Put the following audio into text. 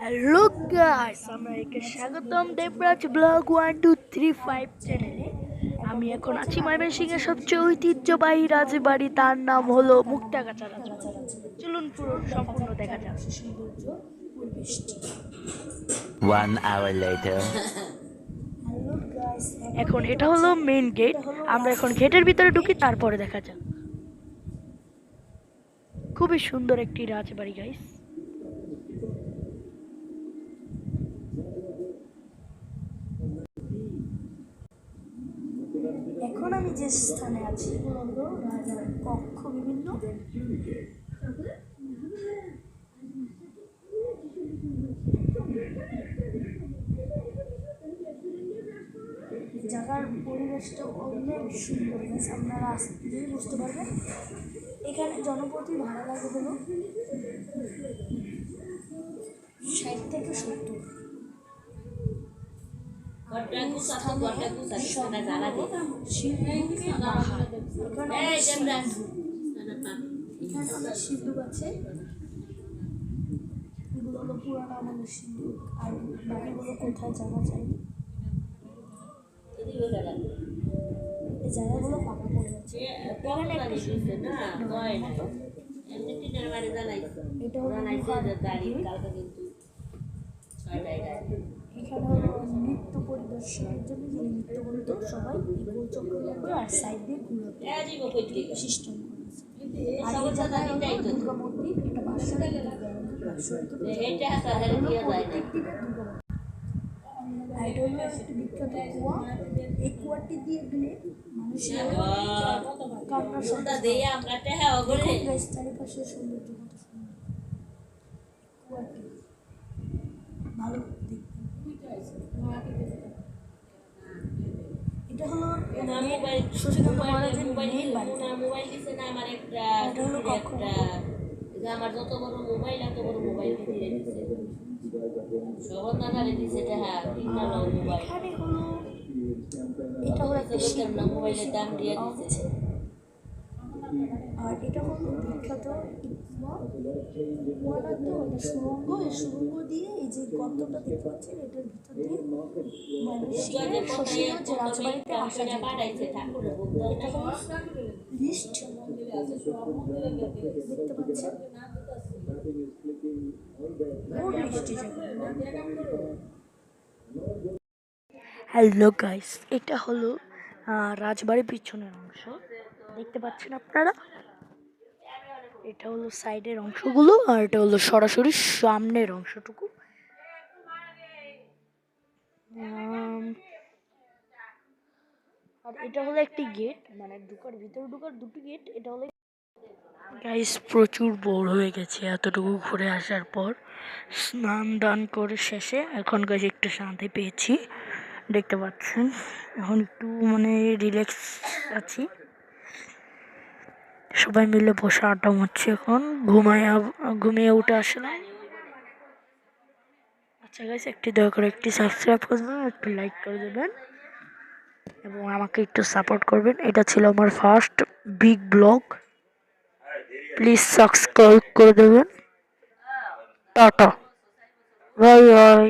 Hello guys আমরা স্বাগতম Debraj vlog one two three five চ্যানেলে আমি এখন আছি ময়মনসিং এর সবচেয়ে ঐতিহ্যবাহী রাজবাড়ি তার নাম হলো মুক্তাগাছা রাজবাড়ি। চলুন পুরো সম্পূর্ণ দেখা যাক। One hour later. এখন এটা হলো মেইন গেট আমরা এখন গেটের ভিতরে ঢুকি তারপরে দেখা যাক। খুবই সুন্দর একটি রাজবাড়ি গাইস এখন আমি যে স্থানে আছি, কক্ষ বিভিন্ন। জায়গার পরিবেশটা অনেক সুন্দর গাছ আপনারা আসলেই বুঝতে পারবেন। এখানে জনপ্রতি ভাড়া লাগে হলো এখানে অনেক সিন্ধু এখানে অনেক সিন্ধু আছে এগুলো হলো পুরানো সিন্ধু আর বাকিগুলো কোথায় জানা যায় এই জায়গাগুলো ফাঁকা পড়ে আছে এটা হলো গুহার ভিড়। এখানে হলো নৃত্য পরিদর্শনের জন্য যিনি নৃত্য করতো সবাই গোল চক্র আর সাইড দিয়ে ঘুরবে সিস্টেম আর এই জায়গায় দুর্গা মন্দির এটা বাসন্তী দুর্গা একটি বিখ্যাত কুয়া। এই কুয়াটি দিয়ে গেলে মানুষের কান্নার শব্দ দেখুন guys, চারিপাশের সৌন্দর্য কত সুন্দর। কুয়াটি ভালো দেখতে। এটা হলো শশীকান্ত মহারাজের মেইন বাড়ি এটা হলো কক্ষ আমার যত বড় মোবাইল এত বড় মোবাইল কিনে দিছে সবার নাগালে দিছে এটা হ্যাঁ মোবাইল এটা হলো একটা না মোবাইলের দাম দিয়ে দিছে আর এটা হলো বিখ্যাত কুয়া এটা সুরঙ্গ, এই সুরঙ্গ দিয়ে এই যে গর্তটা দেখতে পাচ্ছেন, এটার ভিতর দিয়ে ময়মনসিংহের শশীগঞ্জ রাজবাড়িতে আসা যায়। এটা হলো লিস্ট, দেখতে পাচ্ছেন। হ্যালো গাইস এটা হলো রাজবাড়ির পিছনের অংশ। দেখতে পাচ্ছেন আপনারা? এটা হলো সাইডের অংশগুলো আর এটা হলো সরাসরি সামনের অংশটুকু। আর এটা হলো একটি গেট মানে ঢুকার ভিতরে ঢুকার দুটি গেট, এটা হলো গাইস প্রচুর বোর হয়ে গেছে এতটুকু ঘুরে আসার পর। স্নান দান করে শেষে, এখন গাছ একটু শান্তি পেয়েছি। দেখতে পাচ্ছেন? এখন একটু মানে রিল্যাক্স আছি। সবাই মিলে বসে আড্ডা মারছি এখন। ঘুমায় ঘুমিয়ে উঠে আসলাম আচ্ছা গাইস একটি দয়া করে একটি সাবস্ক্রাইব করে দেবেন, একটু লাইক করে দেবেন এবং আমাকে একটু সাপোর্ট করবেন। এটা ছিল আমার first big vlog please subscribe করে দেবেন। টাটা। Bye bye.